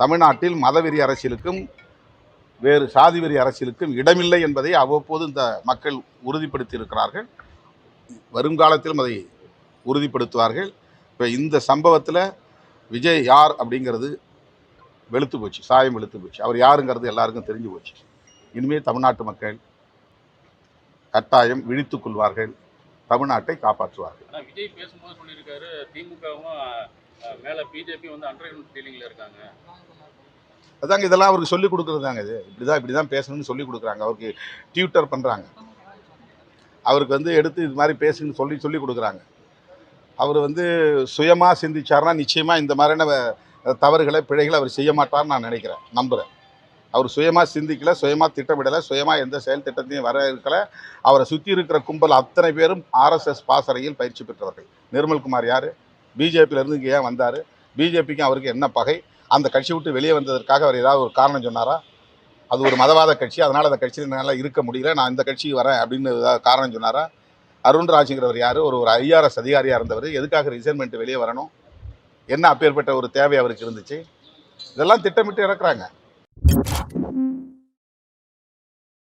தமிழ்நாட்டில் மதவெறி அரசியலுக்கும் வேறு சாதிவெறி அரசியலுக்கும் இடமில்லை என்பதை அவ்வப்போது இந்த மக்கள் உறுதிப்படுத்தி இருக்கிறார்கள் வருங்காலத்திலும் அதை உறுதிப்படுத்துவார்கள். இப்போ இந்த சம்பவத்தில் விஜய் யார் அப்படிங்கிறது வெளுத்து போச்சு சாயம் வெளுத்து போச்சு. அவர் யாருங்கிறது எல்லாருக்கும் தெரிஞ்சு போச்சு. இனிமேல் தமிழ்நாட்டு மக்கள் கட்டாயம் விழித்துக் கொள்வார்கள் தமிழ்நாட்டை காப்பாற்றுவார்கள். விஜய் பேசும்போது சொல்லியிருக்காரு திமுகவும் மேலே பிஜேபி வந்து அண்டர்கிரவுண்ட் ஃபீலிங்கில் இருக்காங்க. அதாங்க இதெல்லாம் அவருக்கு சொல்லிக் கொடுக்குறதாங்க இது. இப்படி தான் இப்படி தான் பேசணும்னு சொல்லி கொடுக்குறாங்க. அவருக்கு டியூட்டர் பண்ணுறாங்க அவருக்கு வந்து எடுத்து இது மாதிரி பேசுன்னு சொல்லி சொல்லி கொடுக்குறாங்க. அவர் வந்து சுயமாக சிந்திச்சார்னா நிச்சயமாக இந்த மாதிரியான தவறுகளை பிழைகளை அவர் செய்ய மாட்டார்னு நான் நினைக்கிறேன். நம்புகிறேன் அவர் சுயமாக சிந்திக்கல சுயமாக திட்டமிடலை சுயமாக எந்த செயல் திட்டத்தையும் வர இருக்கல. அவரை சுற்றி இருக்கிற கும்பல் அத்தனை பேரும் ஆர்எஸ்எஸ் பாசறையில் பயிற்சி பெற்றவர்கள். நிர்மல்குமார் யார்? பிஜேபியிலேருந்து இங்கே ஏன் வந்தார்? பிஜேபிக்கும் அவருக்கு என்ன பகை? அந்த கட்சி விட்டு வெளியே வந்ததற்காக அவர் ஏதாவது ஒரு காரணம் சொன்னாரா? அது ஒரு மதவாத கட்சி அதனால் அந்த கட்சியில் என்னால் இருக்க முடியல நான் இந்த கட்சிக்கு வரேன் அப்படின்னு ஏதாவது காரணம் சொன்னாரா? அருண்ராஜுங்கிறவர் யார்? ஒரு ஒரு ஐஆர்எஸ் அதிகாரியாக இருந்தவர். எதுக்காக ரிசைன்மெண்ட் வெளியே வரணும்? என்ன அப்பேற்பட்ட ஒரு தேவை அவருக்கு இருந்துச்சு? இதெல்லாம் திட்டமிட்டு இறக்குறாங்க.